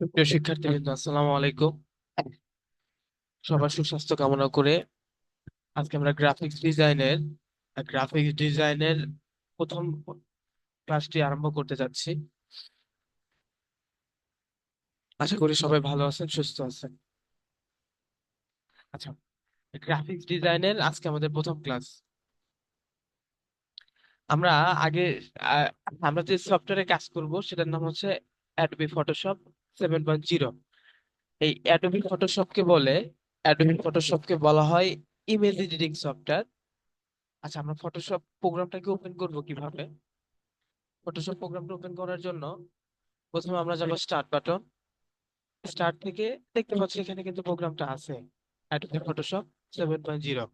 সুপ্রিয় শিক্ষার্থীবৃন্দ আসসালামু আলাইকুম। সবার সুস্বাস্থ্য কামনা করে আজকে আমরা গ্রাফিক্স ডিজাইনের গ্রাফিক্স ডিজাইনের প্রথম ক্লাসটি আরম্ভ করতে যাচ্ছি। আশা করি সবাই ভালো আছেন সুস্থ আছেন। আচ্ছা গ্রাফিক্স ডিজাইনের আজকে আমাদের প্রথম ক্লাস আমরা আগে আমরা যে সফটওয়্যারে কাজ করব সেটার নাম হচ্ছে Adobe Photoshop seven point zero এই অ্যাডোবি ফটোশপকে বলে অ্যাডোবি ফটোশপকে বলা হয় ইমেজ এডিটিং সফটওয়্যার আচ্ছা আমরা ফটোশপ প্রোগ্রামটাকে ওপেন করব কীভাবে? ফটোশপ প্রোগ্রামটা ওপেন করার জন্য প্রথমে আমরা যাব স্টার্ট বাটন স্টার্ট থেকে দেখতে পাচ্ছি এখানে কিন্তু প্রোগ্রামটা আছে Adobe Photoshop seven point zero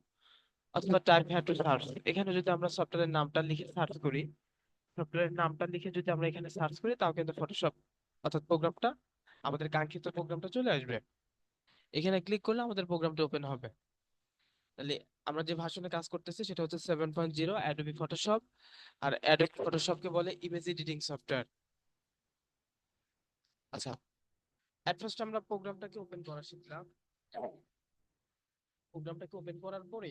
অথবা টাইপ হ্যাড টু সার্চ এখানে যদি আমরা সফটওয়্যারের নামটা লিখে সার্চ করি সফটওয়্যারের নামটা লিখে যদি আমরা এখানে সার্চ করি, তাও কিন্তু ফটোশপ অর্থাৎ প্রোগ্রামটা আমাদের কাঙ্ক্ষিত প্রোগ্রামটা চলে আসবে। এখানে ক্লিক করলে আমাদের প্রোগ্রামটা ওপেন হবে। তাহলে আমরা যে ভার্সনে কাজ করতেছি সেটা হচ্ছে seven point zero Adobe Photoshop আর অ্যাডোবি ফটোশপকে বলে ইমেজ এডিটিং সফটওয়্যার আচ্ছা এট ফার্স্ট আমরা প্রোগ্রামটাকে ওপেন করা শিখলাম। প্রোগ্রামটাকে ওপেন করার পরে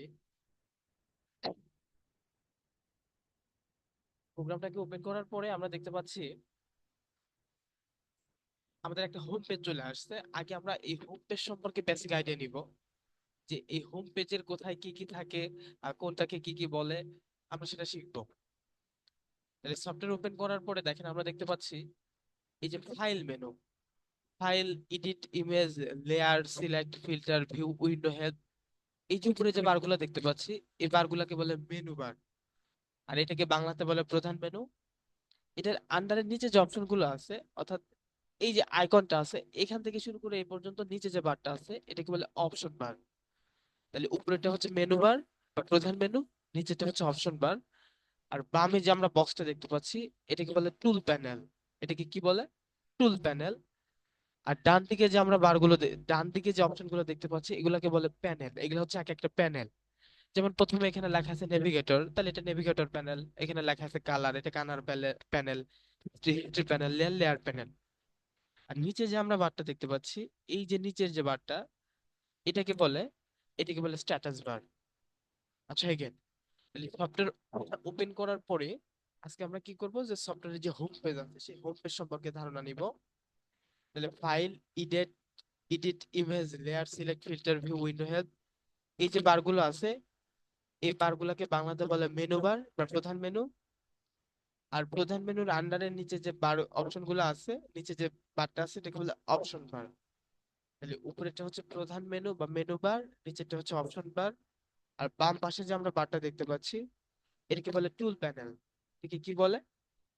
প্রোগ্রামটাকে ওপেন করার পরে আমরা দেখতে পাচ্ছি আমাদের একটা হোম পেজ চলে আসছে। আগে আমরা এই হোম পেজ সম্পর্কে বেসিক আইডিয়া নিব। যে এই হোম পেজের কোথায় কি কি থাকে, আর কোনটাকে কি কি বলে, আমরা সেটা শিখব। তাহলে সফটওয়্যার ওপেন করার পরে দেখেন আমরা দেখতে পাচ্ছি, এই যে file menu file edit image layer select filter view window help এই যে উপরে যে বারগুলো দেখতে পাচ্ছি, এই বারগুলোকে বলে মেনু বার আর এটাকে বাংলাতে বলে প্রধান মেনু এটার আন্ডারের নিচে যে অপশনগুলো আছে, অর্থাৎ এই যে আইকনটা আছে, এখান থেকে শুরু করে এই পর্যন্ত নিচে যে বারটা আছে, এটাকে বলে অপশন বার তাহলে উপরেটা হচ্ছে মেনু বার বা প্রধান মেনু নিচেটা হচ্ছে অপশন বার আর বামে যে আমরা বক্সটা দেখতে পাচ্ছি, এটাকে বলে টুল প্যানেল এটাকে কি বলে? টুল প্যানেল আর ডান দিকে যে আমরা বারগুলো ডান দিকে যে অপশনগুলো দেখতে পাচ্ছি, এগুলোকে বলে প্যানেল এগুলো হচ্ছে এক একটা প্যানেল যেমন প্রথমে এখানে লেখা আছে নেভিগেটর তাহলে এটা নেভিগেটর প্যানেল এখানে লেখা আছে কালার এটা colour panel history panel layer panel আর নিচে যে আমরা বারটা দেখতে পাচ্ছি, এই যে নিচের যে বারটা, এটাকে বলে এটাকে বলে স্ট্যাটাস বার আচ্ছা এগেন তাহলে সফটওয়্যার ওপেন করার পরে আজকে আমরা কি করব? যে সফটওয়্যারের যে হোম পেজ আছে, সেই হোম পেজ সম্পর্কে ধারণা নিব। তাহলে file edit edit image layer select filter view window help এই যে বারগুলো আছে, এই বারগুলোকে বাংলাতে বলে মেনু বার বা প্রধান মেনু আর প্রধান মেনুর আন্ডারের নিচে যে বার অপশনগুলো আছে, নিচে যে বারটা আছে এটাকে বলে অপশন বার তাহলে উপরেরটা হচ্ছে প্রধান মেনু বা মেনু বার নিচেরটা হচ্ছে অপশন বার আর বাম পাশে যে আমরা বারটা দেখতে পাচ্ছি এটাকে বলে টুল প্যানেল এটাকে কি বলে?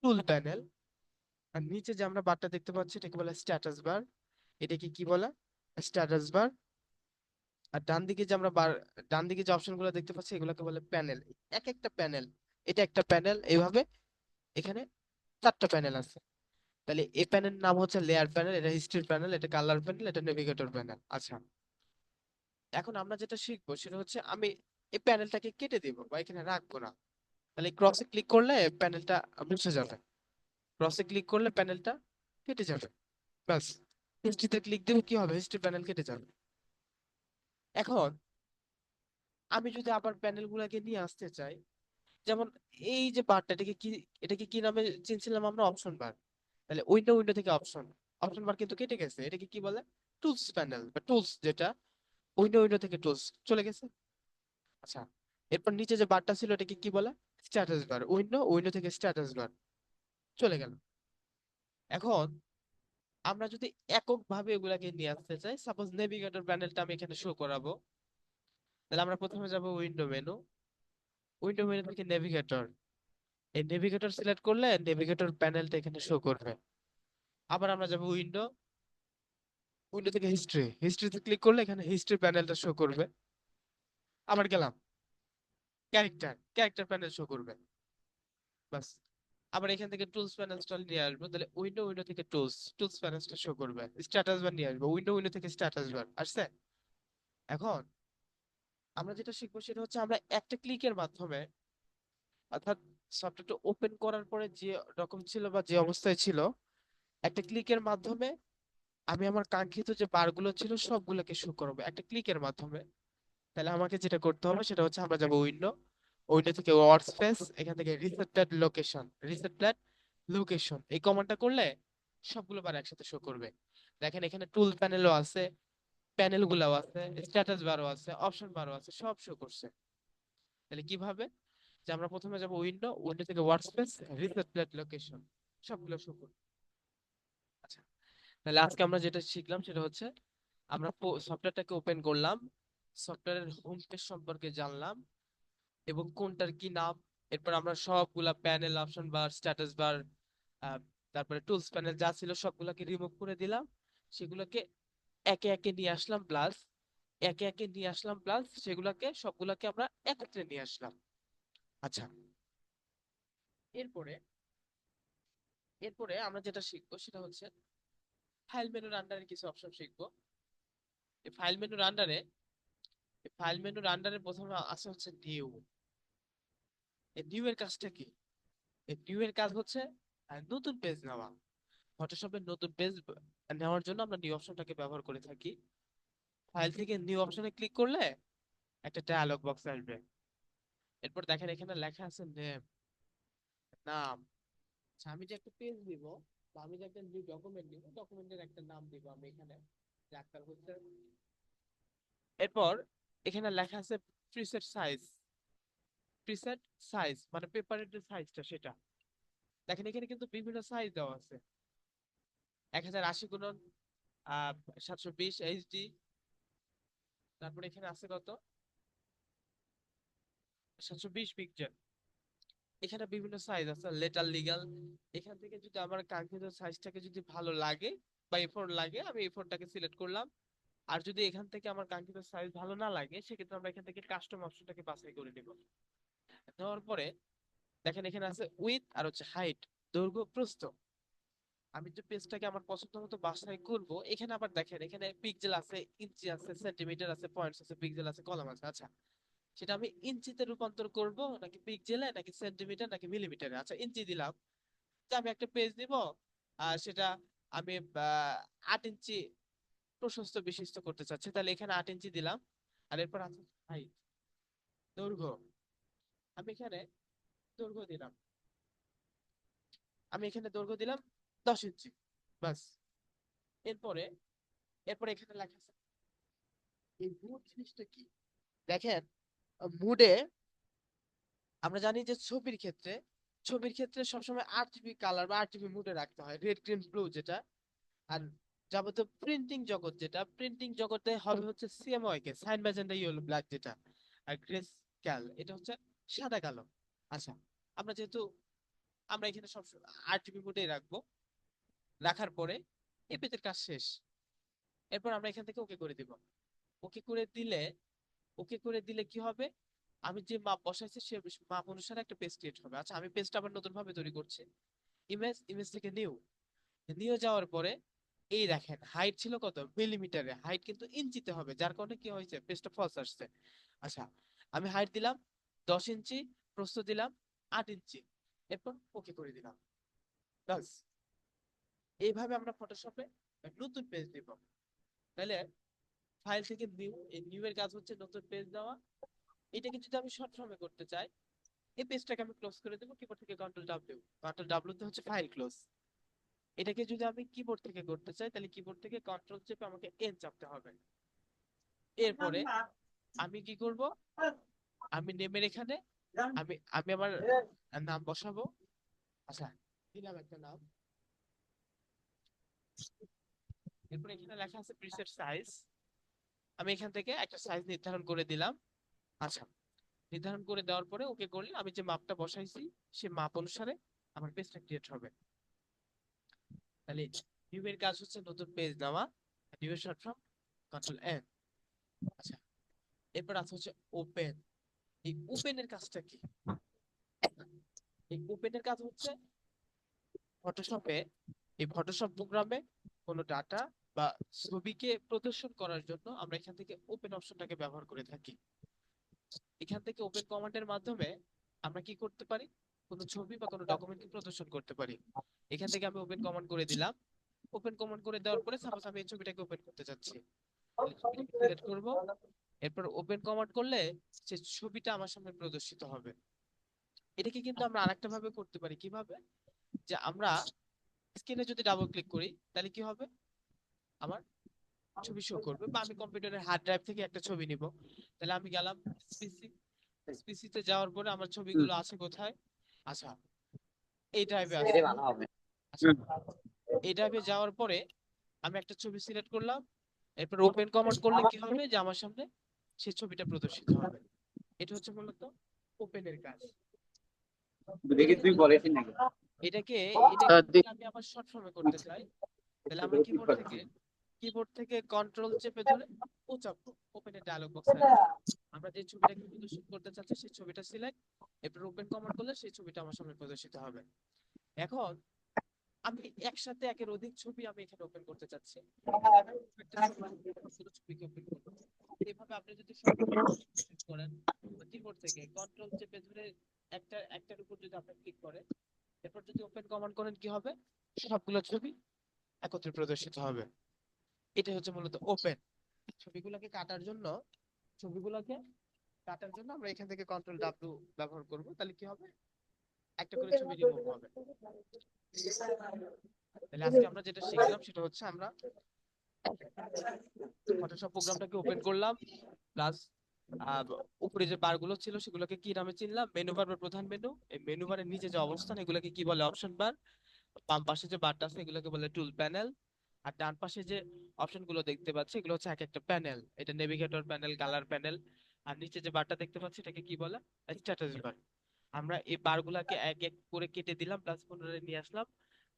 টুল প্যানেল আর নিচে যে আমরা বারটা দেখতে পাচ্ছি এটাকে বলে স্ট্যাটাস বার এটাকে কি বলে? স্ট্যাটাস বার আর ডান দিকে যে আমরা বার, ডান দিকে যে অপশনগুলো দেখতে পাচ্ছি, এগুলোকে বলে প্যানেল এক একটা প্যানেল এটা একটা প্যানেল এইভাবে এখানে চারটা প্যানেল আছে। তাহলে এ প্যানেল নাম হচ্ছে লেয়ার প্যানেল এটা হিস্ট্রি প্যানেল এটা কালার প্যানেল এটা নেভিগেটর প্যানেল আচ্ছা এখন আমরা যেটা শিখব সেটা হচ্ছে আমি এই প্যানেলটাকে কেটে দিব বা এখানে রাখব না। তাহলে ক্রসে ক্লিক করলে প্যানেলটা মুছে যাবে। ক্রসে ক্লিক করলে প্যানেলটা কেটে যাবে। ব্যাস হিস্ট্রিতে ক্লিক দেবো কি হবে? হিস্ট্রি প্যানেল কেটে যাবে। এখন আমি যদি আবার প্যানেল গুলাকে নিয়ে আসতে চাই, যেমন এই যে বারটা এটাকে কি এটাকে কি নামে চিনছিলাম আমরা? অপশন বার তাহলে উইন্ডো উইন্ডো থেকে অপশন অপশন বার কিন্তু কেটে গেছে। এটাকে কি বলে? টুলস প্যানেল বা টুলস যেটা উইন্ডো উইন্ডো থেকে টুলস চলে গেছে। আচ্ছা এরপর নিচে যে বারটা ছিল, এটাকে কি বলে? স্ট্যাটাস বার উইন্ডো উইন্ডো থেকে স্ট্যাটাস বার চলে গেল। এখন, আমরা যদি এককভাবে এগুলাকে নিয়ে আসতে চাই সাপোজ নেভিগেটর প্যানেলটা আমি এখানে শো করাবো। তাহলে আমরা প্রথমে যাব উইন্ডো মেনু উইন্ডো মেনু থেকে নেভিগেটর এই নেভিগেটর সিলেক্ট করলে নেভিগেটর প্যানেলটা এখানে শো করবে। আবার আমরা যাব উইন্ডো উইন্ডো থেকে হিস্ট্রি হিস্ট্রিতে ক্লিক করলে এখানে হিস্ট্রি প্যানেলটা শো করবে। আবার গেলাম। ক্যারেক্টার ক্যারেক্টার প্যানেল শো করবে। বাস আবার এখান থেকে টুলস প্যানেলটা নিয়ে আসব। তাহলে উইন্ডো উইন্ডো থেকে টুলস টুলস প্যানেলটা শো করবে। স্ট্যাটাস বার নিয়ে আসব। উইন্ডো উইন্ডো থেকে স্ট্যাটাস বার আসছে? এখন আমরা যেটা শিখব সেটা হচ্ছে আমরা একটা ক্লিকের মাধ্যমে অর্থাৎ সফটওয়্যারটা ওপেন করার পরে যে রকম ছিল বা যে অবস্থায় ছিল একটা ক্লিকের মাধ্যমে আমি আমার কাঙ্ক্ষিত যে বারগুলো ছিল সবগুলোকে শো করব। একটা ক্লিকের মাধ্যমে। তাহলে আমাকে যেটা করতে হবে সেটা হচ্ছে আমরা যাব উইন্ডো উইন্ডো থেকে ওয়ার্কস্পেস এখান থেকে রিসেপ্টেড লোকেশন রিসেপ্টেড লোকেশন এই কমান্ডটা করলে সবগুলো বার একসাথে শো করবে। দেখেন এখানে টুল প্যানেলও আছে প্যানেল গুলাও আছে স্ট্যাটাস বারও আছে অপশন বারও আছে সব শো করছে। তাহলে কীভাবে? যে আমরা প্রথমে যাব উইন্ডো উইন্ডো থেকে ওয়ার্কস্পেস রিসেপ্টেড লোকেশন সবগুলো শো করবে। আচ্ছা তাহলে আজকে আমরা যেটা শিখলাম সেটা হচ্ছে, আমরা সফটওয়্যারটাকে ওপেন করলাম সফটওয়্যারের হোম পেজ সম্পর্কে জানলাম, এবং কোনটার কি নাম, এরপর আমরা সবগুলা panel option bar status bar তারপরে টুলস প্যানেল যা ছিল সবগুলাকে রিমুভ করে দিলাম, সেগুলোকে একে একে নিয়ে আসলাম প্লাস একে একে নিয়ে আসলাম প্লাস সেগুলোকে, সবগুলাকে আমরা একত্রে নিয়ে আসলাম। আচ্ছা। এরপরে এরপরে আমরা যেটা শিখব সেটা হচ্ছে ফাইল মেনুর আন্ডারে কিছু অপশন শিখব। এই ফাইল মেনুর আন্ডারে ফাইল মেনুর আন্ডারে প্রথমে আছে হচ্ছে নিউ এই নিউ এর কাজটা কি? এই নিউ এর কাজ হচ্ছে নতুন পেজ নেওয়া। ফটোশপের নতুন পেজ নেওয়ার জন্য আমরা নিউ অপশনটাকে ব্যবহার করে থাকি। ফাইল থেকে নিউ অপশনে ক্লিক করলে একটা ডায়ালগ বক্স আসবে। এরপর দেখেন এখানে লেখা আছে নেম নাম। আচ্ছা আমি যে একটা পেজ দিব, বা আমি যে একটা নিউ ডকুমেন্ট দিব ডকুমেন্টের একটা নাম দিব আমি এখানে ডাক্তার হচ্ছে। এরপর এখানে লেখা আছে প্রিসেট সাইজ প্রিসেট সাইজ মানে পেপারের যে সাইজটা সেটা। দেখেন এখানে কিন্তু বিভিন্ন সাইজ দেওয়া আছে। এক হাজার আশি গুণন সাতশো বিশ এইচডি তারপরে এখানে আছে কত? সাতশো বিশ পিক্সেল এখানে বিভিন্ন সাইজ আছে লেটার লিগাল এখান থেকে যদি আমার কাঙ্ক্ষিত সাইজটাকে যদি ভালো লাগে বা এফোর লাগে, আমি এফোরটাকে সিলেক্ট করলাম। আর যদি এখান থেকে আমার কাঙ্ক্ষিত সাইজ ভালো না লাগে, সেক্ষেত্রে আমরা এখান থেকে কাস্টম অপশনটাকে বাছাই করে নিব। নেওয়ার পরে দেখেন এখানে আছে উইথ আর হচ্ছে হাইট দৈর্ঘ্য, প্রস্থ। আমি যে পেজটাকে আমার পছন্দ মতো বাছাই করব, এখানে আবার দেখেন, এখানে পিক্সেল আছে ইঞ্চি আছে সেন্টিমিটার আছে পয়েন্টস আছে পিক্সেল আছে কলাম আছে। আচ্ছা সেটা আমি ইঞ্চিতে রূপান্তর করব, নাকি পিক্সেলে, নাকি সেন্টিমিটার, নাকি মিলিমিটারে। আচ্ছা ইঞ্চি দিলাম। যে আমি একটা পেজ দিব আর সেটা আমি আট ইঞ্চি প্রশস্ত বিশিষ্ট করতে চাচ্ছি। তাহলে এখানে আট ইঞ্চি দিলাম। আর এরপর আছে হাইট। দৈর্ঘ্য। আমি এখানে দৈর্ঘ্য দিলাম। আমি এখানে দৈর্ঘ্য দিলাম দশ ইঞ্চি। বাস এরপরে এরপরে এখানে লেখা আছে, এই মুড জিনিসটা কি? দেখেন মুডে আমরা জানি যে ছবির ক্ষেত্রে ছবির ক্ষেত্রে সবসময় আট জিবি কালার বা আট জিবি মুডে রাখতে হয়। রেড গ্রিন ব্লু যেটা। আর যাবতীয় প্রিন্টিং জগৎ যেটা প্রিন্টিং জগতে হবে হচ্ছে CMYK cyan magenta yellow black যেটা। আর গ্রেস ক্যাল এটা হচ্ছে সাদা কালো। আচ্ছা আমরা যেহেতু, আমরা এখানে সব আট জিবি মুডেই রাখব, রাখার পরে পেজের কাজ শেষ। এরপর আমরা এখান থেকে ওকে করে দিব। ওকে করে দিলে ওকে করে দিলে কি হবে? আমি যে মাপ বসাইছি সে মাপ অনুসারে একটা পেজ ক্রিয়েট হবে। আচ্ছা আমি পেজটা আবার নতুন ভাবে তৈরি করছি। ইমেজ ইমেজ থেকে নিউ নিউ যাওয়ার পরে এই দেখেন হাইট ছিল কত? মিলিমিটারে হাইট কিন্তু ইঞ্চিতে হবে, যার কারণে কি হয়েছে? পেজটা ফলস আসছে। আচ্ছা আমি হাইট দিলাম, দশ ইঞ্চি, প্রস্থ দিলাম, আট ইঞ্চি। এরপর ওকে করে দিলাম। বাস এইভাবে আমরা ফটোশপে নতুন পেজ দিব তাহলে ফাইল থেকে নিউ, এই নিউ এর কাজ হচ্ছে নতুন পেজ দেওয়া। এটাকে যদি আমি শর্ট ফর্মে করতে চাই, এই পেজটাকে আমি ক্লোজ করে দেবো কিবোর্ড থেকে কন্ট্রোল ডাব্লিউ কন্ট্রোল ডাব্লিউ তে হচ্ছে ফাইল ক্লোজ এটাকে যদি আমি কিবোর্ড থেকে করতে চাই, তাহলে কিবোর্ড থেকে কন্ট্রোল চেপে আমাকে এন চাপতে হবে। এরপরে আমি কি করব? আমি নেমের এখানে, আমি আমি আমার নাম বসাবো। আচ্ছা দিলাম একটা নাম। এরপর এখানে লেখা আছে প্রিসেট সাইজ আমি এখান থেকে একটা সাইজ নির্ধারণ করে দিলাম। আচ্ছা নির্ধারণ করে দেওয়ার পরে ওকে করলে আমি যে মাপটা বসাইছি, সে মাপ অনুসারে আমার পেজটা ক্রিয়েট হবে। তাহলে নিউ এর কাজ হচ্ছে নতুন পেজ নেওয়া এর শর্ট ফর্ম কন্ট্রোল এন আচ্ছা এরপর আছে হচ্ছে ওপেন এই ওপেন এর কাজটা কি? এই ওপেন এর কাজ হচ্ছে ফটোশপে এই ফটোশপ প্রোগ্রামে কোনো ডাটা বা ছবিকে প্রদর্শন করার জন্য আমরা এখান থেকে ওপেন অপশনটাকে ব্যবহার করে থাকি। এখান থেকে ওপেন কমান্ডের মাধ্যমে আমরা কি করতে পারি? কোনো ছবি বা কোনো ডকুমেন্টকে প্রদর্শন করতে পারি। এখান থেকে আমি ওপেন কমান্ড করে দিলাম। ওপেন কমান্ড করে দেওয়ার পরে সাপোজ আমি এই ছবিটাকে ওপেন করতে চাচ্ছি। সিলেক্ট করব। এরপর ওপেন কমান্ড করলে সে ছবিটা আমার সামনে প্রদর্শিত হবে। এটাকে কিন্তু আমরা আরেকটা ভাবে করতে পারি। কীভাবে? যে আমরা স্ক্রিনে যদি ডাবল ক্লিক করি, তাহলে কি হবে? আমার ছবি শো করবে। বা আমি কম্পিউটারের হার্ড ড্রাইভ থেকে একটা ছবি নিব। তাহলে আমি গেলাম পিসি পিসিতে যাওয়ার পরে আমার ছবিগুলো আছে কোথায়? আচ্ছা এই ড্রাইভে আছে। আচ্ছা, এই ড্রাইভে যাওয়ার পরে আমি একটা ছবি সিলেক্ট করলাম। এরপর ওপেন কমান্ড করলে কি হবে? যে আমার সামনে সেই ছবিটা প্রদর্শিত হবে। এটা হচ্ছে মূলত ওপেনের কাজ। এটাকে এটাকে দেখ- আমি আবার শর্ট ফর্মে করতে চাই তাহলে আমরা কিবোর্ড থেকে কিবোর্ড থেকে কন্ট্রোল চেপে ধরে ও চাপবো ওপেনের ডায়লগ বক্স আমরা যে ছবিটাকে প্রদর্শন করতে চাচ্ছি, সেই ছবিটা সিলেক্ট এরপর ওপেন কমান্ড করলে সেই ছবিটা আমার সামনে প্রদর্শিত হবে। এখন আমি একসাথে একের অধিক ছবি আমি এখানে ওপেন করতে চাচ্ছি। ওপেন এইভাবে আপনি যদি করেন কিবোর্ড থেকে কন্ট্রোল চেপে ধরে একটা, একটার উপর যদি আপনি ক্লিক করেন, এরপর যদি ওপেন কমান্ড করেন কি হবে? সবগুলো ছবি একত্রে প্রদর্শিত হবে। এটা হচ্ছে মূলত ওপেন ছবিগুলোকে কাটার জন্য ছবিগুলোকে কাটার জন্য আমরা এখান থেকে কন্ট্রোল ডাব্লিউ ব্যবহার করব। তাহলে কি হবে? একটা করে ছবি রিমুভ হবে। তাহলে আজকে আমরা যেটা শিখলাম সেটা হচ্ছে আমরা ফটোশপ প্রোগ্রামটাকে ওপেন করলাম প্লাস উপরে যে বারগুলো ছিল সেগুলোকে কি নামে চিনলাম? মেনু বার বা প্রধান মেনু এই মেনু বারের নিচে যে অবস্থান এগুলোকে কি বলে? অপশন বার বাম পাশে যে বারটা আছে এগুলোকে বলে টুল প্যানেল আর ডান পাশে যে অপশনগুলো দেখতে পাচ্ছি, এগুলো হচ্ছে এক একটা প্যানেল এটা নেভিগেটর প্যানেল কালার প্যানেল আর নিচে যে বারটা দেখতে পাচ্ছি, এটাকে কি বলে? স্ট্যাটাস বার আমরা এই বারগুলাকে এক এক করে কেটে দিলাম প্লাস পুনরায় নিয়ে আসলাম।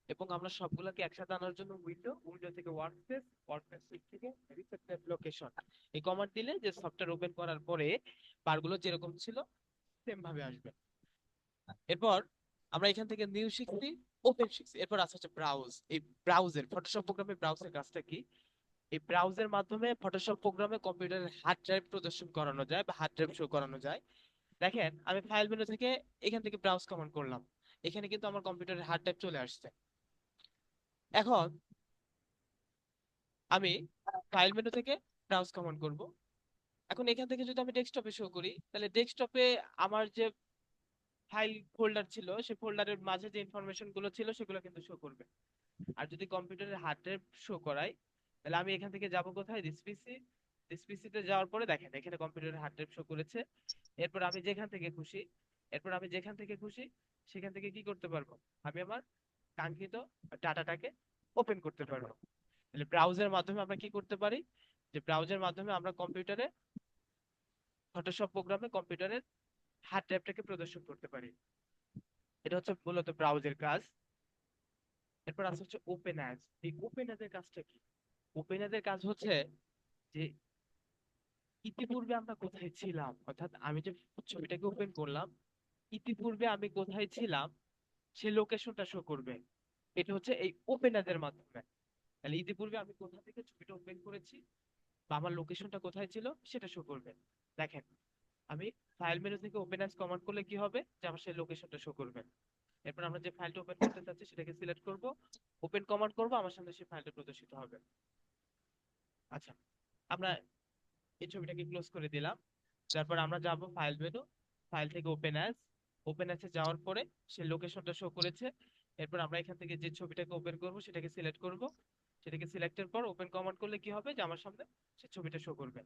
এবং আমরা সবগুলোকে একসাথে আনার জন্য উইন্ডো উইন্ডো থেকে ওয়ার্কস্পেস ওয়ার্কস্পেস থেকে রিসেট লোকেশন এই কমান্ড দিলে যে সফটওয়্যার ওপেন করার পরে বারগুলো যেরকম ছিল সেম ভাবে আসবে। এরপর আমরা এখান থেকে নিউ শিখছি। ওপেন শিখছি এরপর আছে হচ্ছে ব্রাউজ এই ব্রাউজের ফটোশপ প্রোগ্রামে ব্রাউজের কাজটা কি? এই ব্রাউজের মাধ্যমে ফটোশপ প্রোগ্রামে কম্পিউটারের হার্ড ড্রাইভ প্রদর্শন করানো যায় বা হার্ড ড্রাইভ শো করানো যায়। দেখেন, আমি ফাইল মেনু থেকে এখান থেকে ব্রাউজ কমান্ড করলাম। এখানে কিন্তু আমার কম্পিউটারের হার্ড ড্রাইভ চলে আসছে। এখন আমি ফাইল মেনু থেকে ব্রাউজ কমান্ড করব। এখন এখান থেকে যদি আমি ডেস্কটপে শো করি, তাহলে ডেস্কটপে আমার যে ফাইল ফোল্ডার ছিল, সেই ফোল্ডারের মাঝে যে ইনফরমেশনগুলো ছিল, সেগুলো কিন্তু শো করবে। আর যদি কম্পিউটারের হার্ড শো করাই তাহলে আমি এখান থেকে যাব কোথায়? দিস পিসি যাওয়ার পরে দেখেন, এখানে কম্পিউটারের হার্ড ড্রাইভ শো করেছে। এরপর আমি যেখান থেকে খুশি, এরপর আমি যেখান থেকে খুশি, সেখান থেকে কি করতে পারব? আমি আমার কাঙ্ক্ষিত ডাটাটাকে ওপেন করতে পারব। তাহলে ব্রাউজারের মাধ্যমে আমরা কি করতে পারি? যে ব্রাউজারের মাধ্যমে আমরা কম্পিউটারে ফটোশপ প্রোগ্রামে কম্পিউটারের হার্ড ড্রাইভটাকে প্রদর্শন করতে পারি। এটা হচ্ছে মূলত ব্রাউজের কাজ। এরপর আছে হচ্ছে ওপেন অ্যাজ এই ওপেন অ্যাজ এর কাজটা কি? ওপেন অ্যাজ এর কাজ হচ্ছে যে ইতিপূর্বে আমরা কোথায় ছিলাম? অর্থাৎ আমি যে ছবিটাকে ওপেন করলাম, ইতিপূর্বে আমি কোথায় ছিলাম, সে লোকেশনটা শো করবে। এটা হচ্ছে এই ওপেন অ্যাজ এর মাধ্যমে। তাহলে ইতিপূর্বে আমি কোথা থেকে ছবিটা ওপেন করেছি বা আমার লোকেশনটা কোথায় ছিল, সেটা শো করবে। দেখেন, আমি ফাইল মেনু থেকে ওপেন অ্যাজ কমান্ড করলে কি হবে? যে আমার সেই লোকেশনটা শো করবে। এরপর আমরা যে ফাইলটা ওপেন করতে চাচ্ছি সেটাকে সিলেক্ট করব। ওপেন কমান্ড করব আমার সামনে সেই ফাইলটা প্রদর্শিত হবে। আচ্ছা আমরা এই ছবিটাকে ক্লোজ করে দিলাম। তারপর আমরা যাব ফাইল মেনু ফাইল থেকে ওপেন অ্যাজ ওপেন অ্যাজে যাওয়ার পরে সে লোকেশনটা শো করেছে। এরপর আমরা এখান থেকে যে ছবিটাকে ওপেন করব সেটাকে সিলেক্ট করব। সেটাকে সিলেক্টের পর ওপেন কমান্ড করলে কি হবে? যে আমার সামনে সে ছবিটা শো করবে।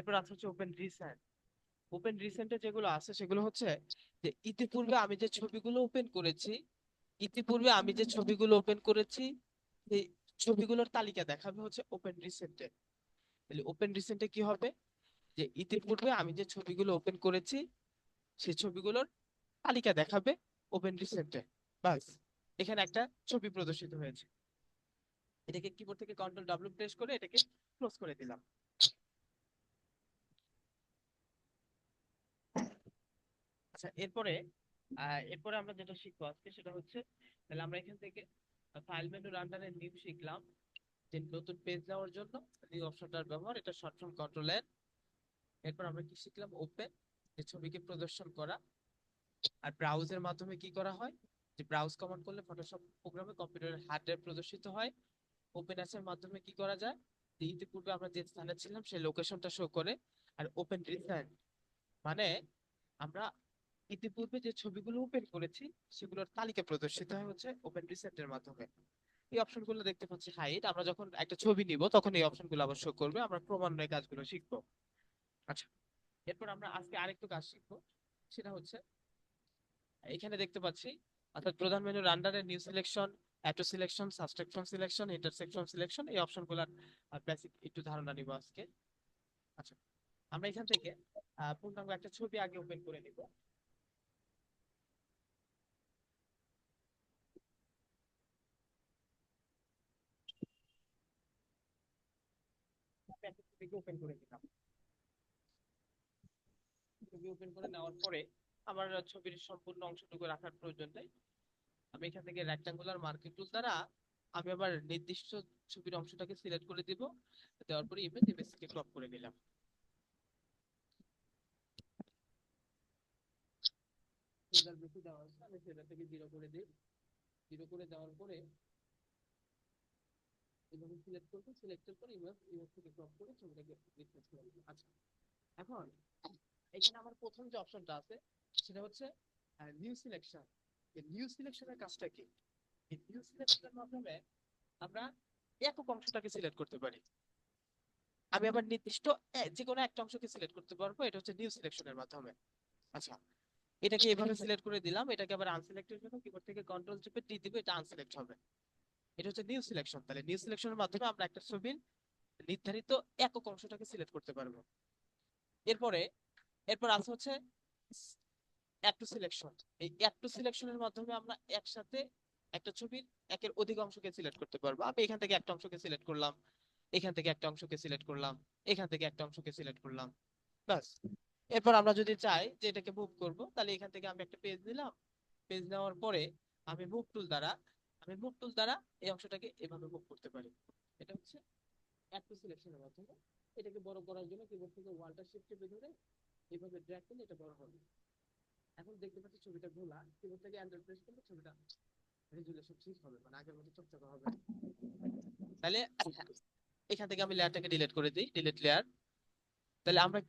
এরপর আছে হচ্ছে ওপেন রিসেন্ট ওপেন রিসেন্টে যেগুলো আছে সেগুলো হচ্ছে যে ইতিপূর্বে আমি যে ছবিগুলো ওপেন করেছি, ইতিপূর্বে আমি যে ছবিগুলো ওপেন করেছি, সেই ছবিগুলোর তালিকা দেখাবে হচ্ছে ওপেন রিসেন্টে তাহলে ওপেন রিসেন্টে কি হবে? যে ইতিপূর্বে আমি যে ছবিগুলো ওপেন করেছি, সেই ছবিগুলোর তালিকা দেখাবে ওপেন রিসেন্টে বাস এখানে একটা ছবি প্রদর্শিত হয়েছে। এটাকে কিবোর্ড থেকে কন্ট্রোল ডাব্লিউ প্রেস করে এটাকে ক্লোজ করে দিলাম। আচ্ছা এরপরে এরপরে আমরা যেটা শিখব আজকে সেটা হচ্ছে, তাহলে আমরা এখান থেকে ফাইল মেনুর আন্ডারে নিউ শিখলাম, যে নতুন পেজ নেওয়ার জন্য নিউ অপশনটার ব্যবহার, এটা শর্ট ফর্ম কন্ট্রোল এন এরপর আমরা কি শিখলাম? ওপেন যে ছবিকে প্রদর্শন করা, আর ব্রাউজের মাধ্যমে কি করা হয়? যে ব্রাউজ কমান্ড করলে ফটোশপ প্রোগ্রামে কম্পিউটারের হার্ড ড্রাইভ প্রদর্শিত হয়। ওপেন এর মাধ্যমে কি করা যায়? যে ইতিপূর্বে আমরা যে স্থানে ছিলাম, সেই লোকেশনটা শো করে, আর ওপেন রিসেন্ট মানে আমরা ইতিপূর্বে যে ছবিগুলো ওপেন করেছি, সেগুলোর তালিকা প্রদর্শিত হচ্ছে ওপেন রিসেন্টের মাধ্যমে। এই অপশনগুলো দেখতে পাচ্ছি হাইট। আমরা যখন একটা ছবি নিব, তখন এই অপশনগুলো আবার শো করবে। আমরা ক্রমান্বয়ে কাজগুলো শিখব। আচ্ছা এরপর আমরা আজকে আরেকটু কাজ শিখব। সেটা হচ্ছে, এখানে দেখতে পাচ্ছি, অর্থাৎ প্রধান মেনুর আন্ডারে new selection add to selection subtraction selection intersection selection এই অপশনগুলোর বেসিক একটু ধারণা নিব আজকে। আচ্ছা আমরা এখান থেকে পূর্ণাঙ্গ একটা ছবি আগে ওপেন করে নিব। ওপেন করে নিলাম ছবি ওপেন করে নেওয়ার পরে আমার ছবির সম্পূর্ণ অংশটুকু রাখার প্রয়োজন নেই। আমি এখান থেকে রেক্টাঙ্গুলার মার্কিং টুল দ্বারা আমি আবার নির্দিষ্ট ছবির অংশটাকে সিলেক্ট করে দিব। দেওয়ার পরে ইমেজ ইমেজকে ক্রপ করে নিলাম। সেটা থেকে জিরো করে দিই। জিরো করে দেওয়ার পরে এভাবে সিলেক্ট সিলেক্টের পরে ইমেজ ইমেজ থেকে ক্রপ করে ছবিটাকে রিফ্রেশ করে আচ্ছা এখন এখানে আমার প্রথম যে অপশনটা আছে, সেটা হচ্ছে নিউ সিলেকশন এই নিউ সিলেকশনের কাজটা কি? এই নিউ সিলেকশনের মাধ্যমে আমরা একক অংশটাকে সিলেক্ট করতে পারি। আমি আবার নির্দিষ্ট যে কোনো একটা অংশকে সিলেক্ট করতে পারব, এটা হচ্ছে নিউ সিলেকশনের মাধ্যমে। আচ্ছা এটাকে এভাবে সিলেক্ট করে দিলাম, এটাকে আবার আনসিলেক্টের জন্য কিবোর্ড থেকে কন্ট্রোল চেপে টি দিব, এটা আনসিলেক্ট হবে। এটা হচ্ছে নিউ সিলেকশন তাহলে নিউ সিলেকশনের মাধ্যমে আমরা একটা ছবির নির্ধারিত একক অংশটাকে সিলেক্ট করতে পারব। এরপরে, এরপর আছে হচ্ছে অ্যাড টু সিলেকশন এই অ্যাড টু সিলেকশনের মাধ্যমে আমরা একসাথে একটা ছবির একের অধিক অংশকে সিলেক্ট করতে পারব। আমি এখান থেকে একটা অংশকে সিলেক্ট করলাম, এখান থেকে একটা অংশকে সিলেক্ট করলাম, এখান থেকে একটা অংশকে সিলেক্ট করলাম। বাস এরপর আমরা যদি চাই যে এটাকে মুভ করব, তাহলে এখান থেকে আমি একটা পেজ নিলাম। পেজ নেওয়ার পরে আমি মুভ টুল দ্বারা আমি মুভ টুল দ্বারা এই অংশটাকে এভাবে মুভ করতে পারি। এটা হচ্ছে অ্যাড টু সিলেকশনের মাধ্যমে। এটাকে বড় করার জন্য কিবোর্ড থেকে ওয়ালটা শিফট টিপে ধরে এইভাবে ড্র্যাগ করলে এটা বড় হবে। এখন দেখতে পাচ্ছি ছবিটা ঘোলা কিবোর্ড থেকে এন্টার প্রেস করলে ছবিটা রেজুলেশন ঠিক হবে মানে আগের মতো চকচকে হবে। তাহলে এখান থেকে আমি লেয়ারটাকে ডিলিট করে দিই ডিলিট লেয়ার তাহলে আমরা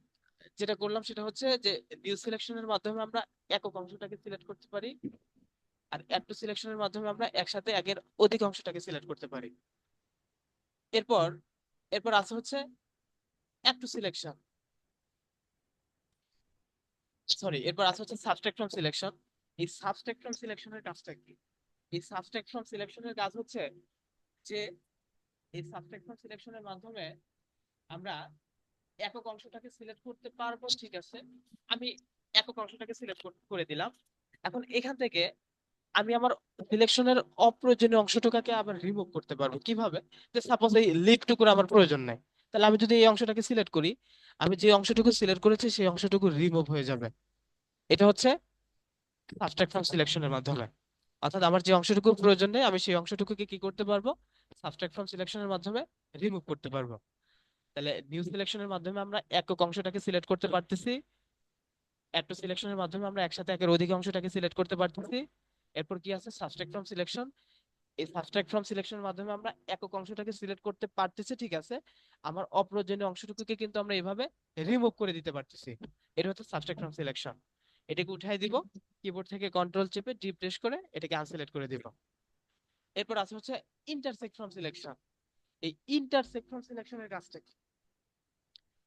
যেটা করলাম সেটা হচ্ছে যে নিউ সিলেকশনের মাধ্যমে আমরা একক অংশটাকে সিলেক্ট করতে পারি। আর অ্যাড টু সিলেকশনের মাধ্যমে আমরা একসাথে একের অধিক অংশটাকে সিলেক্ট করতে পারি। এরপর এরপর আছে হচ্ছে অ্যাড টু সিলেকশন সরি এরপর আছে হচ্ছে সাবস্ট্রাক্ট ফ্রম সিলেকশন এই সাবস্ট্রাক্ট ফ্রম সিলেকশনের কাজটা কি? এই সাবস্ট্রাক্ট ফ্রম সিলেকশনের কাজ হচ্ছে যে, এই সাবস্ট্রাক্ট ফ্রম সিলেকশনের মাধ্যমে আমরা একক অংশটাকে সিলেক্ট করতে পারব, ঠিক আছে? আমি একক অংশটাকে সিলেক্ট করে দিলাম। এখন এখান থেকে আমি আমার সিলেকশনের অপ্রয়োজনীয় অংশটুকাকে আবার রিমুভ করতে পারব। কীভাবে? যে সাপোজ এই লিপটুকুর আমার প্রয়োজন নেই। তাহলে আমি যদি এই অংশটাকে সিলেক্ট করি, আমি যে অংশটুকু সিলেক্ট করেছি সেই অংশটুকু রিমুভ হয়ে যাবে। এটা হচ্ছে সাবস্ট্রাক্ট ফ্রম সিলেকশনের মাধ্যমে। অর্থাৎ আমার যে অংশটুকু প্রয়োজন নেই, আমি সেই অংশটুকুকে কি করতে পারব? সাবস্ট্রাক্ট ফ্রম সিলেকশনের মাধ্যমে রিমুভ করতে পারব। তাহলে নিউ সিলেকশনের মাধ্যমে আমরা একক অংশটাকে সিলেক্ট করতে পারতেছি। অ্যাড সিলেকশনের মাধ্যমে আমরা একসাথে একের অধিক অংশটাকে সিলেক্ট করতে পারতেছি। এরপর কি আছে? সাবস্ট্রাক্ট ফ্রম সিলেকশন এই সাবস্ট্রাক্ট ফ্রম সিলেকশনের মাধ্যমে আমরা একক অংশটাকে সিলেক্ট করতে পারতেছি ঠিক আছে? আমার অপ্রয়োজনীয় অংশটুকুকে কিন্তু আমরা এভাবে রিমুভ করে দিতে পারতেছি। এটা হচ্ছে সাবস্ট্রাক্ট ফ্রম সিলেকশন এটাকে উঠাই দিব কিবোর্ড থেকে কন্ট্রোল চেপে ডি প্রেস করে এটাকে আনসিলেক্ট করে দিব। এরপর আছে হচ্ছে ইন্টারসেক্ট ফ্রম সিলেকশন এই ইন্টারসেক্ট ফ্রম সিলেকশনের কাজটা কি?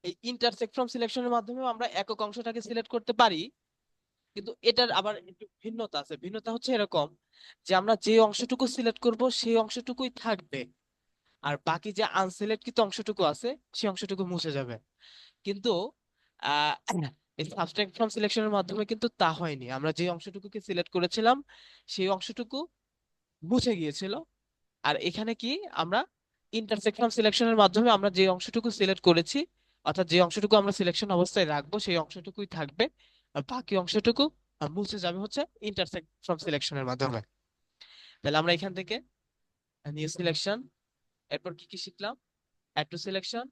এই ইন্টারসেক্ট ফ্রম সিলেকশনের মাধ্যমে আমরা একক অংশটাকে সিলেক্ট করতে পারি। কিন্তু এটার আবার একটু ভিন্নতা আছে। ভিন্নতা হচ্ছে এরকম যে আমরা যে অংশটুকু সিলেক্ট করব সেই অংশটুকুই থাকবে। আর বাকি যে আনসিলেক্টকৃত অংশটুকু আছে সেই অংশটুকু মুছে যাবে। কিন্তু সাবস্ট্রাক্ট ফ্রম সিলেকশনের মাধ্যমে কিন্তু তা হয়নি। আমরা যে অংশটুকুকে সিলেক্ট করেছিলাম সেই অংশটুকু মুছে গিয়েছিল। আর এখানে কি আমরা ইন্টারসেক্ট ফ্রম সিলেকশনের মাধ্যমে আমরা যে অংশটুকু সিলেক্ট করেছি অর্থাৎ যে অংশটুকু আমরা সিলেকশন অবস্থায় রাখব সেই অংশটুকুই থাকবে। আর বাকি অংশটুকু মুছে যাবে হচ্ছে ইন্টারসেক্ট ফ্রম সিলেকশনের মাধ্যমে। তাহলে আমরা এখান থেকে নিউ সিলেকশন এরপর কি কি শিখলাম? Add to selection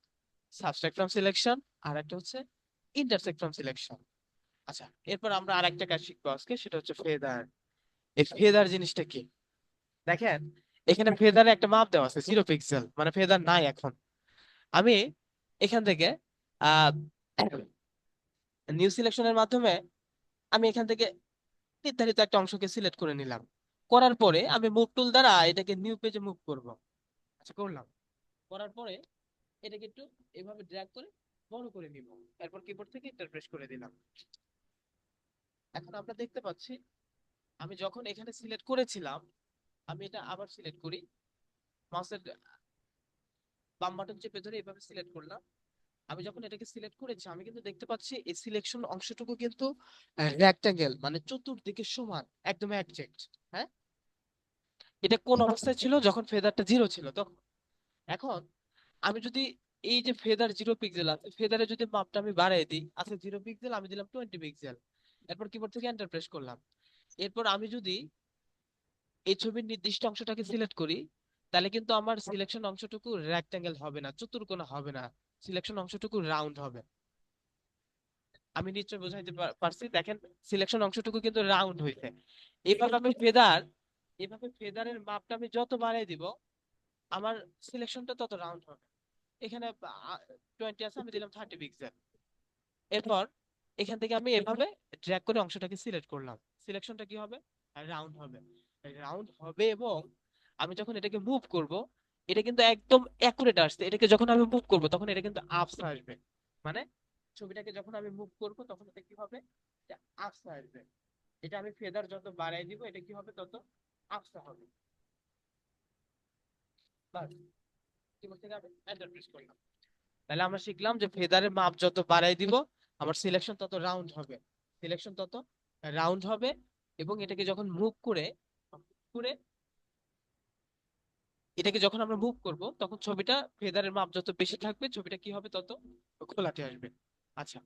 subtract from selection আর একটা হচ্ছে ইন্টারসেক্ট ফ্রম সিলেকশন আচ্ছা এরপর আমরা আরেকটা কাজ শিখব আজকে, সেটা হচ্ছে ফেদার এই ফেদার জিনিসটা কি? দেখেন, এখানে ফেদারে একটা মাপ দেওয়া আছে জিরো পিক্সেল মানে ফেদার নাই এখন। আমি এখান থেকে, আহ নিউ সিলেকশনের মাধ্যমে আমি এখান থেকে নির্ধারিত একটা অংশকে সিলেক্ট করে নিলাম। করার পরে আমি মুভ টুল দ্বারা এটাকে নিউ পেজে মুভ করব। আচ্ছা করলাম। করার পরে এটাকে একটু এভাবে ড্র্যাগ করে বড় করে নিব। এরপর কিবোর্ড থেকে এন্টার প্রেস করে দিলাম। এখন আমরা দেখতে পাচ্ছি, আমি যখন এখানে সিলেক্ট করেছিলাম, আমি এটা আবার সিলেক্ট করি। মাউসের বাম বাটন চেপে ধরে এভাবে সিলেক্ট করলাম। আমি যখন এটাকে সিলেক্ট করেছি, আমি কিন্তু দেখতে পাচ্ছি এই সিলেকশন অংশটুকু কিন্তু রেক্টাঙ্গেল মানে চতুর্দিকে সমান, একদম একজেক্ট হ্যাঁ? এটা কোন অবস্থায় ছিল? যখন ফেদারটা জিরো ছিল তখন। এখন, আমি যদি এই যে ফেদার জিরো পিক্সেল আছে ফেদারে যদি মাপটা আমি বাড়াই দিই আচ্ছা জিরো পিক্সেল আমি দিলাম টোয়েন্টি পিক্সেল এরপর কিবোর্ড থেকে এন্টার প্রেস করলাম। এরপর আমি যদি এই ছবির নির্দিষ্ট অংশটাকে সিলেক্ট করি, তাহলে কিন্তু আমার সিলেকশন অংশটুকু রেক্টাঙ্গেল হবে না, চতুর্কোণ হবে না। সিলেকশন অংশটুকু রাউন্ড হবে। আমি নিশ্চয় বোঝাইতে পারছি? দেখেন সিলেকশন অংশটুকু কিন্তু রাউন্ড হয়েছে এভাবে আমি ফেদার এভাবে ফেদারের মাপটা আমি যত বাড়াই দিব, আমার সিলেকশনটা তত রাউন্ড হবে। এখানে টোয়েন্টি আছে, আমি দিলাম থার্টি পিক্সেল এরপর, এখান থেকে আমি এভাবে ড্র্যাগ করে অংশটাকে সিলেক্ট করলাম। সিলেকশনটা কি হবে? রাউন্ড হবে। রাউন্ড হবে এবং আমি যখন এটাকে মুভ করব এটা কিন্তু একদম অ্যাকুরেট আসছে। এটাকে যখন আমি মুভ করব, তখন এটা কিন্তু আপস আসবে। মানে ছবিটাকে যখন আমি মুভ করব, তখন এটা কি হবে? এটা আপস আসবে। এটা আমি ফেদার যত বাড়াই দিব, এটা কি হবে? তত আপসা হবে। বাস। কিবোর্ড থেকে আমি এন্টার প্রেস করলাম। তাহলে আমরা শিখলাম যে ফেদারের মাপ যত বাড়াই দিব, আমার সিলেকশন তত রাউন্ড হবে। সিলেকশন তত রাউন্ড হবে এবং এটাকে যখন মুভ করে করে এটাকে যখন আমরা মুভ করব, তখন ছবিটা ফেদারের মাপ যত বেশি থাকবে, ছবিটা কি হবে তত খোলাটে আসবে। আচ্ছা।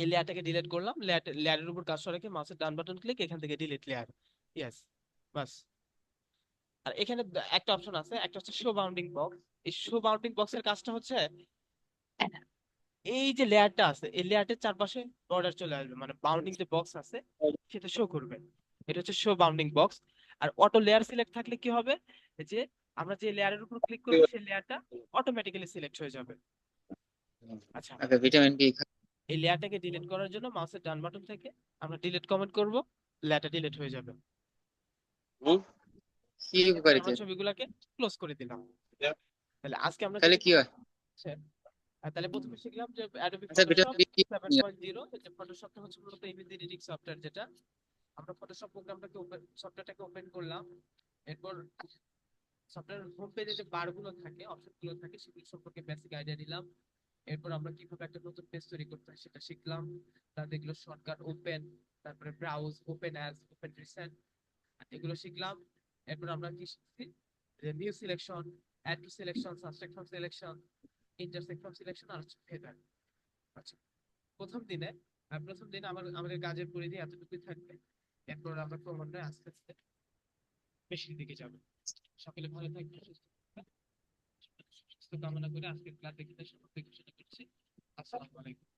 এই লেয়ারটাকে ডিলিট করলাম। লেয়ার লেয়ারের উপর কাজ রেখে মাউসের ডান বাটন ক্লিক এখান থেকে ডিলিট লেয়ার ইয়েস বাস। আর এখানে একটা অপশন আছে, একটা হচ্ছে শো বাউন্ডিং বক্স এই শো বাউন্ডিং বক্সের কাজটা হচ্ছে, এই যে লেয়ারটা আছে, এই লেয়ারটার চারপাশে বর্ডার চলে আসবে। মানে বাউন্ডিং যে বক্স আছে, সেটা শো করবে। এটা হচ্ছে শো বাউন্ডিং বক্স আর অটো লেয়ার সিলেক্ট থাকলে কি হবে? যে আমরা যে লেয়ারের উপর ক্লিক করব সেই লেয়ারটা অটোমেটিক্যালি সিলেক্ট হয়ে যাবে। আচ্ছা আচ্ছা ভিটামিন বি এই লেয়ারটাকে ডিলিট করার জন্য মাউসের ডান বাটন থেকে আমরা ডিলিট কমেন্ট করব লেয়ারটা ডিলিট হয়ে যাবে। ছবিগুলোকে ক্লোজ করে দিলাম। তাহলে আজকে আমরা তাহলে কি হয়? আর তাহলে প্রথমে শিখলাম যে আচ্ছা Photoshop ভিটামিন 7.0 যে ফটোশপটা হচ্ছে মূলত ইমেজ এডিটিং সফটওয়্যার যেটা আমরা ফটোশপ প্রোগ্রামটাকে ওপেন সফটওয়্যারটাকে ওপেন করলাম। এরপর সফটওয়্যার হোম পেজে যে বারগুলো থাকে অপশনগুলো থাকে, সেগুলো সম্পর্কে বেসিক আইডিয়া নিলাম এরপর আমরা কীভাবে একটা নতুন পেজ তৈরি করতে হয় সেটা শিখলাম। তারপর এগুলো শর্টকাট ওপেন তারপরে browse open as open recent এগুলো শিখলাম। এরপর আমরা কি শিখছি? যে new selection add to selection subtract from selection intersect from selection আর হচ্ছে ফেদার আচ্ছা প্রথম দিনে প্রথম দিনে আমার, আমাদের কাজের পরিধি এতটুকুই থাকবে। এরপর আমরা ক্রমান্বয়ে আস্তে আস্তে বেশির দিকে যাব। সকলে ভালো থাকবেন, সুস্থ কামনা করে আজকের ক্লাসে কিন্তু সমাপ্ত ঘোষণা করছি। আসসালামু আলাইকুম।